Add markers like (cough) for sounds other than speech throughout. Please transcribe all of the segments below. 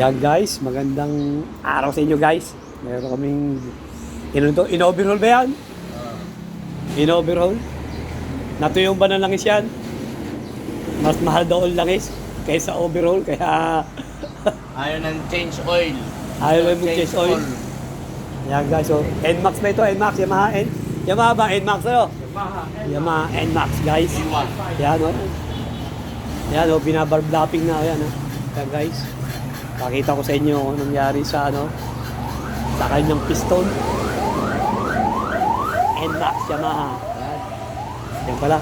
Yan guys, magandang araw sa inyo guys. Meron kaming in, to, in-overhaul ba yan? In-overhaul? Natuyong ba ng langis yan? Mas mahal daw ang langis kaysa overhaul. Kaya (laughs) Ayaw ng change oil. ayaw lang mag-change oil. Yan guys, so NMAX ba ito? NMAX, Yamaha N? Yamaha ba? NMAX ano? Yamaha NMAX guys. Yan o. Yan o, binabarblapping na yan o. Yan guys. Pakita ko sa inyo kung anong nangyari sa ano sa kanyang piston. NMAX Yamaha. Yan. Yan pala.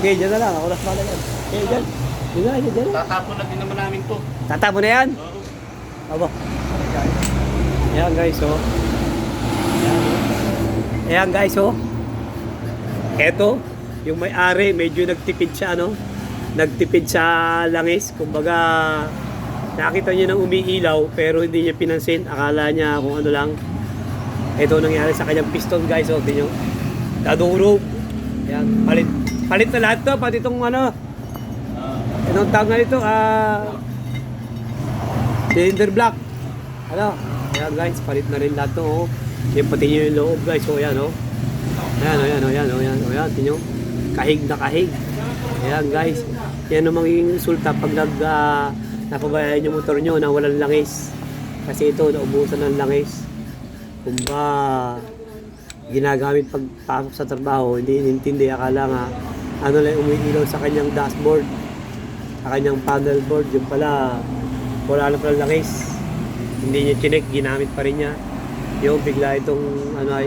Okay, dyan na lang. Ako na pala yan. Okay, dyan. Dyan na, dyan, dyan. Tatapon na din naman namin to. Tatabo na yan. Oo. Aba. Ayan guys, oh. Ayan, guys, oh. Eto, yung may-ari, medyo nagtipid siya, ano? Nagtipid sa langis. Kumbaga, nakita niya nang umiilaw, pero hindi niya pinansin. Akala niya kung ano lang. Ito nangyari sa kanyang piston, guys, oh. Tingnan nyo. Nadurog. Ayan, palit. Palit na lahat to, pati itong ano. Anong tawag na ito? Ah... cylinder block. Ano? Ayan guys, palit na rin lahat to. Oh. Yung pati yung loob guys. So ayan oh. Ayan ayan oh, ayan oh, ayan oh, ayan. Tingnan nyo. Kahig na kahig. Ayan guys. Yan ang magiging resulta pag nag uh, napabayaan yung motor nyo na walang langis. Kasi ito, naubusan ng langis. Kumba ginagamit pagpasok sa trabaho, hindi inintindi, akala nga ano lang umiilaw sa kanyang dashboard sa kanyang panel board, yung pala wala na pala langis. Hindi niya chinek, ginamit pa rin niya. Yung bigla itong ano ay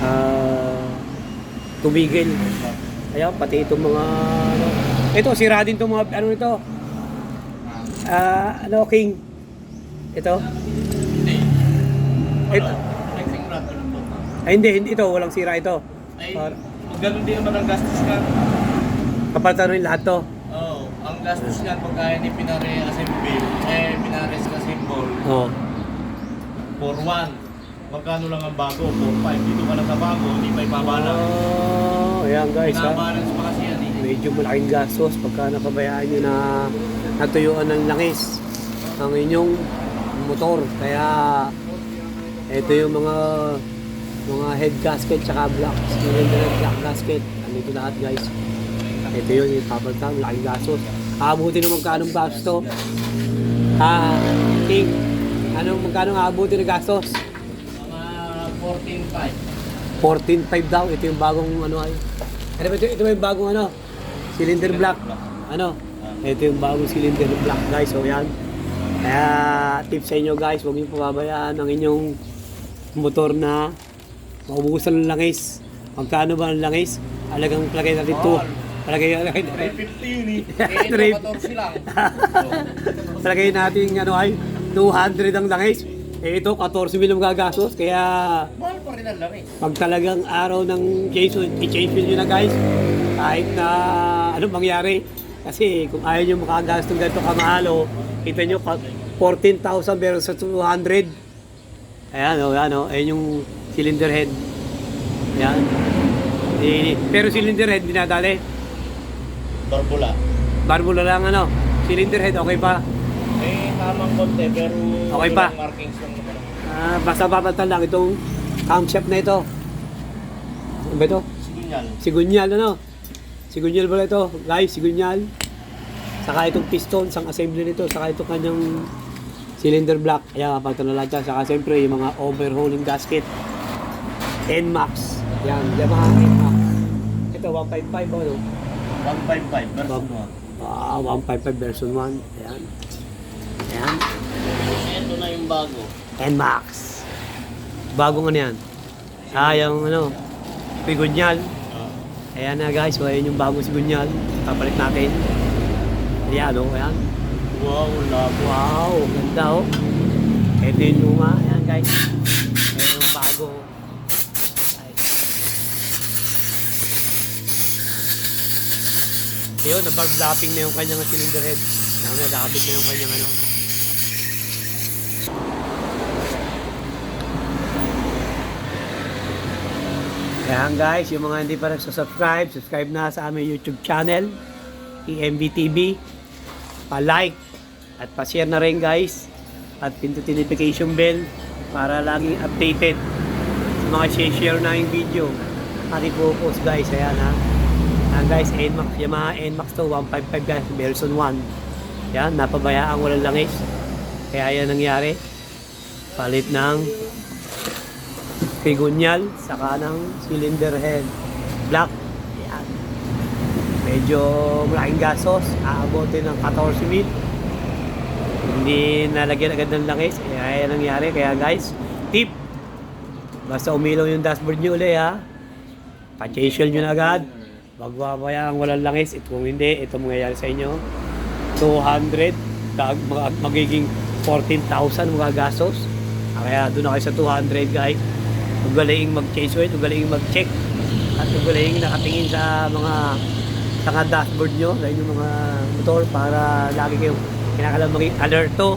ah, tumigil. Kaya pati itong mga ano, ito sira din itong mga ano ito ah ano king ito. Ito. Ay hindi, hindi ito walang sira ito Ay, Par- pag ganun din naman ang gastos nga. kapalitan rin lahat to Oo. Ang gastos nga pag kaya ni pinare-assemble, eh, pinare-assemble, oh. for one. Magkano lang ang bago? For five. Dito ka lang sa bago, hindi pa ipabalance. oh ayan guys ha Pinabalance pa kasi yan eh. medyo malaking gastos pagka napabayaan nyo na natuyuan ng langis ang inyong motor. Kaya ito yung mga mga head gasket tsaka block cylinder and block gasket. Andito lahat guys. Ito yun, yung papalitan, malaking gastos. Aabuti naman kanong gastos to. Ah, King, ano magkano aabuti ng gastos? Mga 14.5. 14.5 daw. Ito yung bagong ano ay. Ano ba ito? Ito ba yung bagong ano? Cylinder block. Ano? Ito yung bagong cylinder block guys. So yan. Kaya tips sa inyo guys, huwag niyo pababayaan ang inyong motor na maubusan ng langis. Magkano ba ang langis? Alagang palagay natin to. Palagay, natin. 350 yun eh. Eh, Three- ito 14 lang. Palagay natin ano ay 200 ang langis. Eh ito 14 mil ang gagastos. Kaya Mahal pa rin ang langis. pag talagang araw ng change, i-change nyo na guys, kahit na anong mangyari, kasi kung ayaw nyo makagasto ng ganito kamahalo, kita nyo, pa- 14,000 versus sa 200. Ayan o, ayan o, ayan yung cylinder head. Ayan. Di- pero cylinder head, dinadali. Barbula. Barbula lang ano, cylinder head, okay pa. Eh, tamang konti, pero Okay pa. markings lang naman. Ah, basta papalitan lang itong camshaft na ito. Ano ba ito? Signal. Sigunyal ano? Sigunyal pala ito, guys, sigunyal. Saka itong piston, sang assembly nito, saka itong kanyang cylinder block. Ayan, kapag lahat yan. Saka siyempre yung mga overhauling gasket. NMAX. Yan, Yamaha NMAX. Ito, 155 ano? 155 versus Bab- Ah, 155 version 1. Ayan. Ayan. 1. Ito na yung bago. NMAX. Bagong ano yan? Ah, yung ano, sigunyal. Ayan na guys, so ayan yung bagong sigunyal. Papalit natin. Ayan o, ayan. Wow, labo. Wow, ganda oh. Ito yung luma. Ayan guys. Ayan yung bago. Ay. Ayun, nabarb-lapping na yung kanyang cylinder head. Ayan, nakakabit na yung kanyang ano. Ayan guys, yung mga hindi pa nagsusubscribe, subscribe na sa aming YouTube channel, EMB TV. Pa-like at pa-share na rin guys at pindutin notification bell para laging updated sa mga share na yung video. Ating focus guys, ayan ha. Ayan guys, NMAX, Yamaha NMAX to 155 guys, version 1. Yan, napabayaan walang langis. Kaya yan nangyari. Palit ng pigunyal, saka ng cylinder head. Black. Yan. Medyo malaking gasos. Aabotin ng 14 mil. Hindi nalagyan agad ng langis. Kaya yan nangyari. Kaya guys, tip. Basta umilaw yung dashboard nyo uli ha. Pa-facial nyo na agad. Magbabayaan walang langis. Ito kung hindi, ito mangyayari sa inyo. 200. Dag, mag- magiging 14,000 mga gastos. Ah, Kaya doon na kayo sa 200 guys. Ugalaing mag-change oil, ugalaing mag-check. At ugalaing nakatingin sa mga sa dashboard nyo, sa inyong mga motor para lagi kayong kinakalang maging alerto.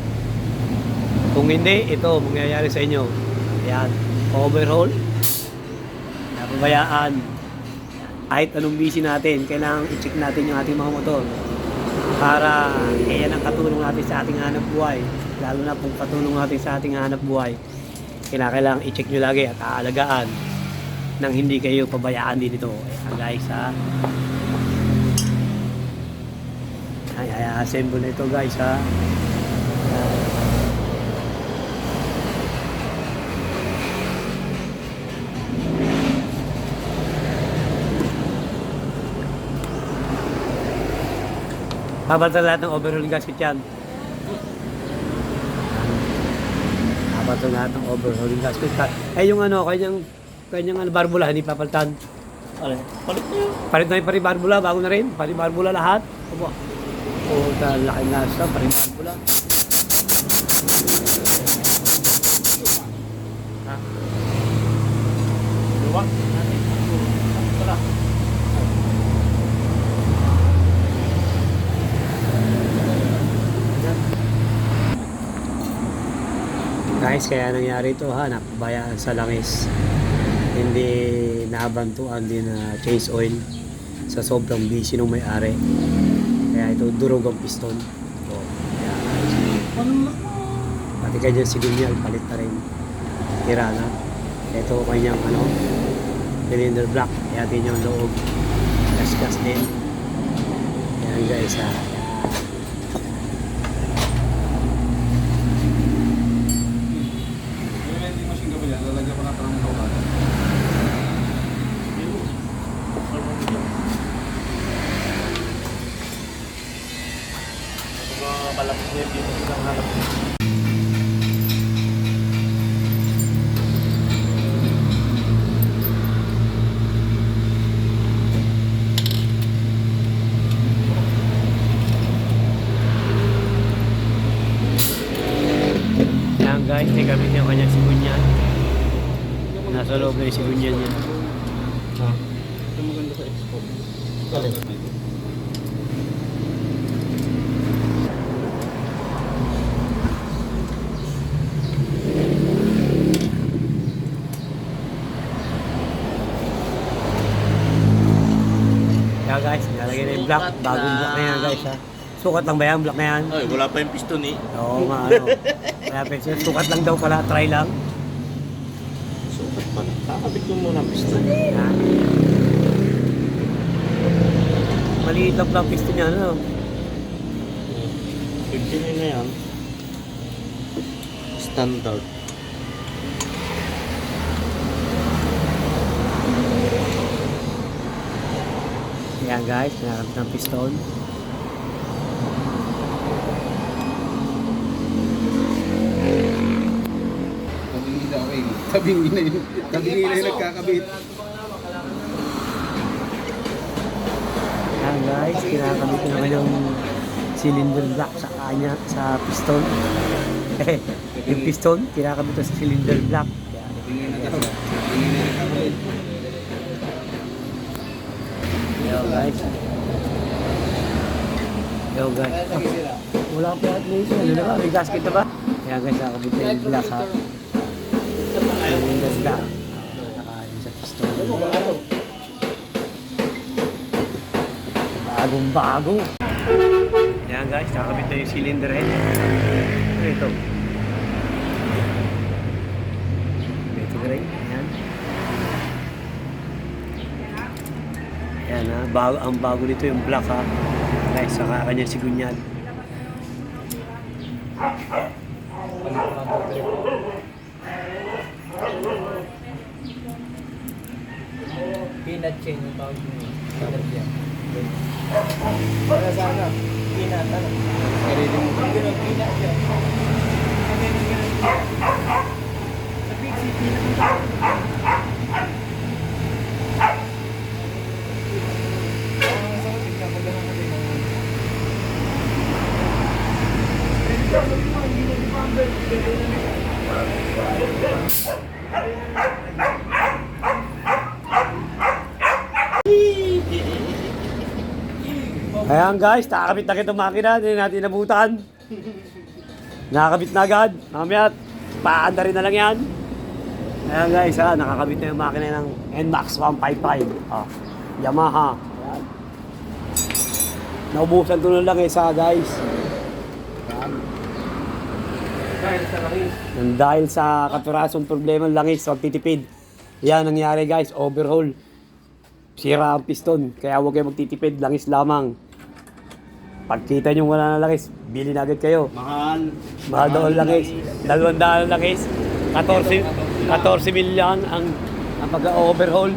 Kung hindi, ito mangyayari sa inyo. Ayan, overhaul. Napabayaan. Kahit anong busy natin, kailangan i-check natin yung ating mga motor para yan ang katulong natin sa ating hanap buhay. Lalo na kung katulong natin sa ating hanap buhay. Kailangan i-check nyo lagi at aalagaan nang hindi kayo pabayaan din ito. Guys ha. Ay, ay, assemble na ito guys ha. Ayan. Babalitan lahat ng overhaul gasket yan. Babalitan lahat ng overhaul gasket. Eh yung ano, kanyang, kanyang ano, barbula, hindi papalitan. Ano? Palit na yun. Palit na yung pari barbula, bago na rin. Pari barbula lahat. Opo. O, laki na siya, pari barbula. Ha? Wala. Guys, kaya nangyari ito ha, napabayaan sa langis. Hindi nabantuan din na change oil sa sobrang busy ng may-ari. Kaya ito durog ang piston. O, kaya. Pati kanya sigunyal, palit na rin. Tira na. Ito kanyang ano, cylinder block. Kaya din yung loob. Gas-gas din. Yan guys ha. Guys, may gamit yung kanyang sigunyan. Nasa loob na yung sigunyan niya. Ito maganda sa expo. Kaya guys, nilalagay na yung block. Bagong block na yan guys ha. Sukat lang ba yan? Block na yan? Ay, wala pa yung piston eh. Oo nga ano. (laughs) Kaya pwede sukat lang daw pala. Try lang. Sukat pa. Kakabit mo muna ang piston. Ha? Maliit lang pala ang piston niya. Ano? 15 na yan. Standard. Yan guys, nakakabit ng piston. Tabing ina okay. Tabing ina yun. Tabing ina yung nagkakabit. Yan guys, kinakabit na kanyang cylinder block sa kanya, sa piston. (laughs) yung piston, kinakabit na sa cylinder block. Yung. Yo guys. Yo guys. Wala pa at least. Ano na ba? May gasket na ba? Kaya guys, nakabit na yung glass ha. Yung gasda. Sa pistola. Bagong bago. Yan guys, nakakabit na yung cylinder head. Ano ito. Ito rin. Ayan. Ayan ha. Bago, ang bago nito yung black ha. Guys, saka kanya si Gunyan. Thank. Chain yung tawag mo. Yan. Para sana. Ano? Sarili mo. Ganun, peanut yan. Ayan guys, nakakabit na kitong makina, hindi natin nabutan. Nakakabit na agad. Mamaya, paanda rin na lang yan. Ayan guys, ha, nakakabit na yung makina ng NMAX 155. Ah, Yamaha. Ayan. Naubusan to ng langis ha guys. Dahil sa langis. Nang dahil sa katurasong problema ng langis, huwag titipid. Yan nangyari guys, overhaul. Sira ang piston, kaya huwag kayo magtitipid, langis lamang. Pagkita nyo wala na langis, bili na agad kayo. Mahal. Mahal daw ang langis. Dalawang daan ang langis. 14, 14 million ang, ang pag-overhaul.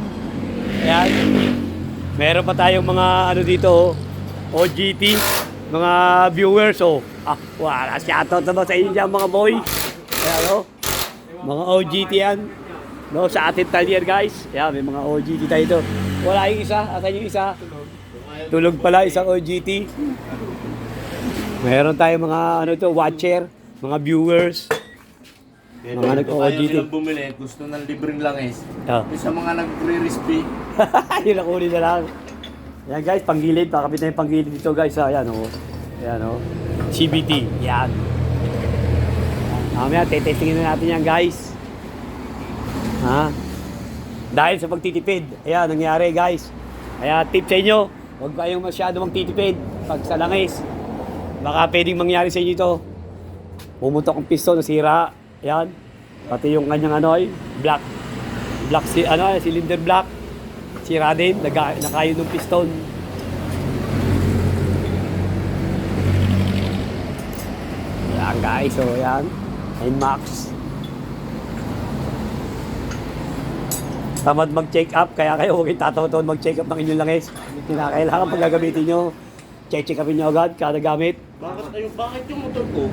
Ayan. Meron pa tayong mga ano dito, oh, OGT, mga viewers, oh. Ah, wala, shoutout naman sa inyo mga boy. Ayan, oh. Mga OGT yan. No, sa atin tayo yan, guys. Ayan, may mga OGT tayo dito. Wala yung isa. Asan yung isa? Tulog pala, isang OGT. Meron tayong mga ano to, watcher, mga viewers. Kaya Mga nag-OGT. Ayaw silang bumili, gusto ng libreng langis. Ah. Yung sa mga nagre-risky, (laughs) Yun ang kunin na lang. Yan guys, panggilid. Pakapit na yung panggilid dito guys. Ah, Ayan o. Oh. Ayan o. Oh. CBT. Yan. Mamaya, tetestingin na natin yan guys. Ha? Dahil sa pagtitipid. Ayan, nangyari guys. Kaya tip sa inyo, huwag kayong masyado magtitipid pag sa langis. Baka pwedeng mangyari sa inyo ito. Pumutok ang piston, nasira. Ayan. Pati yung kanyang ano ay black. Black si ano, cylinder black. Sira din, naga, nakayo ng piston. Yan guys, so yan. Max. Tamad mag-check up, kaya kayo huwag itataw-taw mag-check up ng inyong langis. Kinakailangan pag gagamitin nyo, check-check upin nyo agad kada gamit. bakit, ayun, bakit yung motor ko?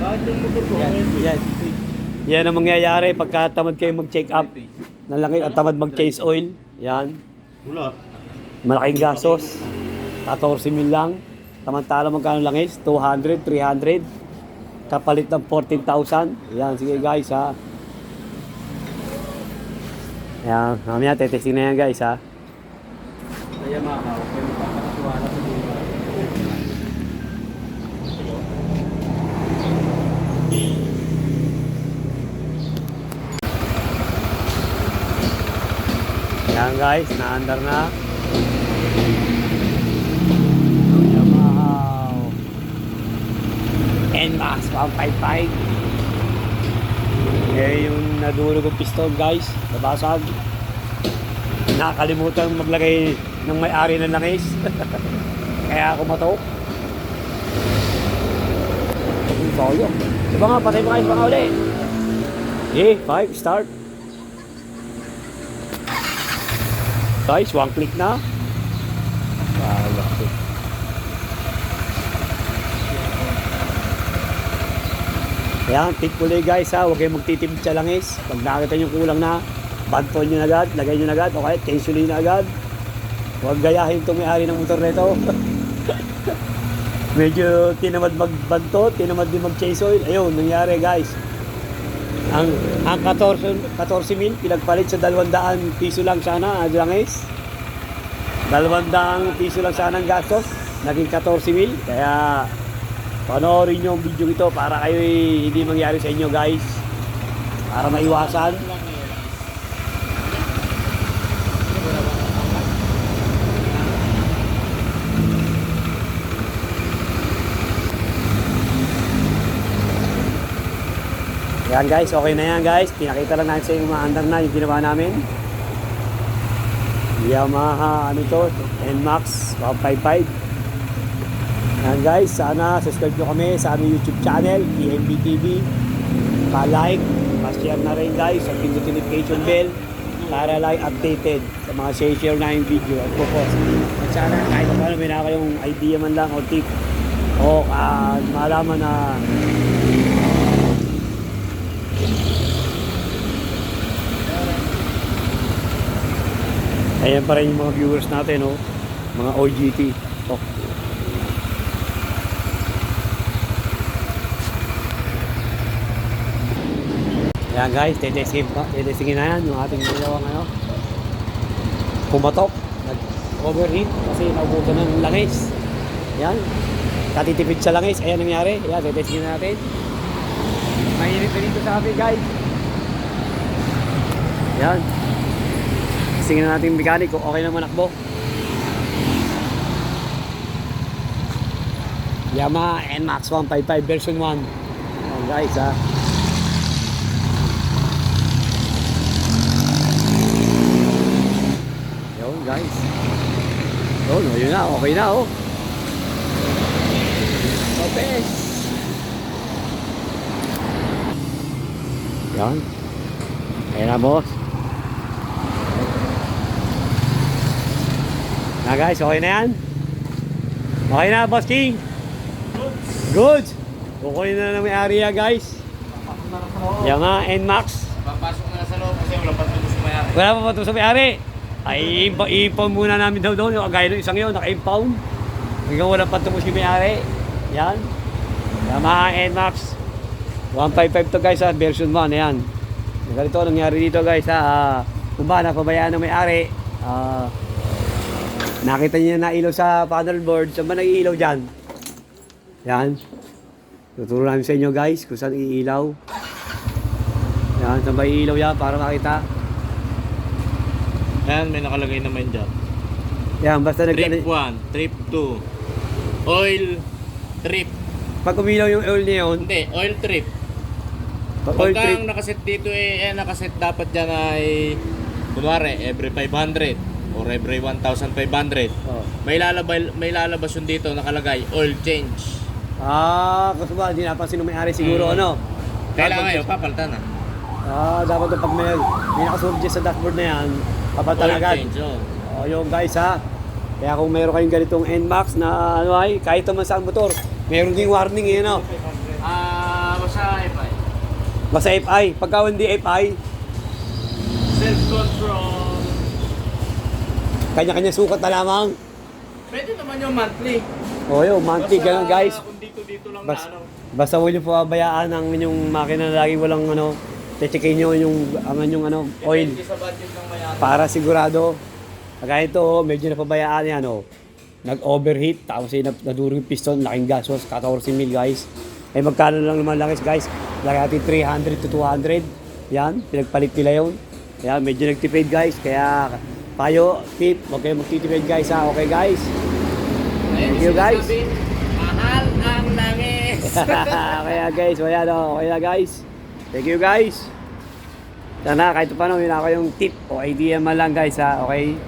Bakit yung motor ko? Yan, yan. Yan ang mangyayari pagka tamad kayo mag-check up ng langis at tamad mag-chase oil. Yan. Wala. Malaking gastos. 14 mil lang. Samantala magkano langis? 200, 300. Kapalit ng 14,000. Yan, sige guys ha. Yan, mamaya tetesting na yan guys ha. Kaya Yamaha, okay mo papakatuwala sa mga. Yan guys, naandar na. Yamaha. NMAX 155. Eh, yung nadurog ang piston guys, nabasag. Nakalimutan maglagay ng may-ari ng langis. (laughs) Kaya ako matok. Ang toyo. Diba nga, patay pa kayo pa nga ulit. Eh, 5, start. Guys, one click na. Wala. Ayan, tip ulit guys ha, huwag kayong magtitipid sa langis. Pag nakita nyo kulang na, bantol nyo na agad, lagay nyo na agad, o kaya tensionin na agad. Huwag gayahin itong may-ari ng motor nito. (laughs) Medyo tinamad magbanto, tinamad din mag-chase oil. Ayun, nangyari guys. Ang, ang 14, 14 mil, pinagpalit sa 200 piso lang sana, ang langis. 200 piso lang sana ang gastos, naging 14 mil. Kaya panoorin nyo ang video ito para kayo hindi mangyari sa inyo guys. Para maiwasan. Yan guys, okay na yan guys. Pinakita lang natin sa inyo maandar na yung ginawa namin. Yamaha, ano to, NMAX 155. Yan guys, sana subscribe nyo kami sa aming YouTube channel, PNB TV. Pa-like, pa-share na rin guys, at pindot notification bell para like updated sa mga share-share na yung video at post. At sana kahit paano may na idea man lang o tip o ah, malaman na Ayan pa rin yung mga viewers natin, oh. Mga OGT. Oh. Ayan guys. Tetestingin na yan yung ating dalawang ano. Pumatok. Nag-overheat kasi naubutan ng langis. Ayan. Katitipid sa langis. Ayan nangyari. Ayan, tetestingin natin. Mainit na dito sa atin guys. Ayan. Tingnan natin yung mechanic kung okay naman akbo. Yamaha NMAX 155 version 1. Ayan guys ha. Yun guys. Oh, yun na. Okay na oh. Lopez. Yan. Ayan na boss. Na guys, okay na yan? Okay na, Boss King? Good! Okay na na may area guys. Yamaha NMAX. Papasok na sa loob kasi wala pa sa mayari. Wala pa pa sa may-ari. Ay, impound muna namin daw doon. Yung gaya ng isang yun, naka-impound. Hanggang wala pa ito si may-ari. Yan. Yamaha NMAX. 155 to guys ha, version 1. Ayan. Ganito ang nangyari dito guys ha. Ah, kung ba, napabayaan ng may-ari. Ah, nakita niya na ilaw sa panel board. Saan ba nag-iilaw dyan? Yan. Tuturo namin sa inyo guys kung saan iilaw. Yan, saan ba iilaw yan para makita. Ayan, may nakalagay naman dyan. Yan, basta nag... Trip 1, trip 2. Oil trip. Pag umilaw yung oil niya yun, Hindi, oil trip. pag oil Pagka trip, nakaset dito eh, eh nakaset dapat dyan ay kunwari every 500 or every 1,500. oh. May lalabas may lalabas yung dito nakalagay oil change. Ah, kasi ba, hindi napansin ng may-ari siguro, Mm. ano? Kailangan ngayon papalitan na. Ah, dapat pag may, may dyan sa dashboard na yan, kapatan Oil agad. oh. Oh, yung guys ha. Kaya kung meron kayong ganitong NMAX na ano ay, kahit naman sa motor, meron ding warning eh, no? Ah, basta FI. Basta FI. Pagka hindi FI, Self-control. kanya-kanya sukat na lamang. Pwede naman yung monthly. Oh, yun, monthly, ganun guys. Kung dito-dito lang Bas, na ano. basta huwag niyo po abayaan ang inyong makina na lagi walang ano, checkin niyo yung ang inyong ano, oil para sigurado. Kagaya ito, oh, medyo napabayaan yan oh. Nag-overheat, tapos nad- naduro yung piston, laking gasos, 14 mil guys. Eh magkano lang naman langis guys? Lagay natin 300 to 200. Yan, pinagpalit nila yun. Kaya medyo nagtipid guys, kaya payo, tip, huwag kayong magtitipid guys ha, okay guys? Thank you, guys. Mahal ang langis. (laughs) kaya guys, wala no, okay na guys. Thank you guys. Sana kahit paano, yun ako yung tip o idea man lang guys ha, okay?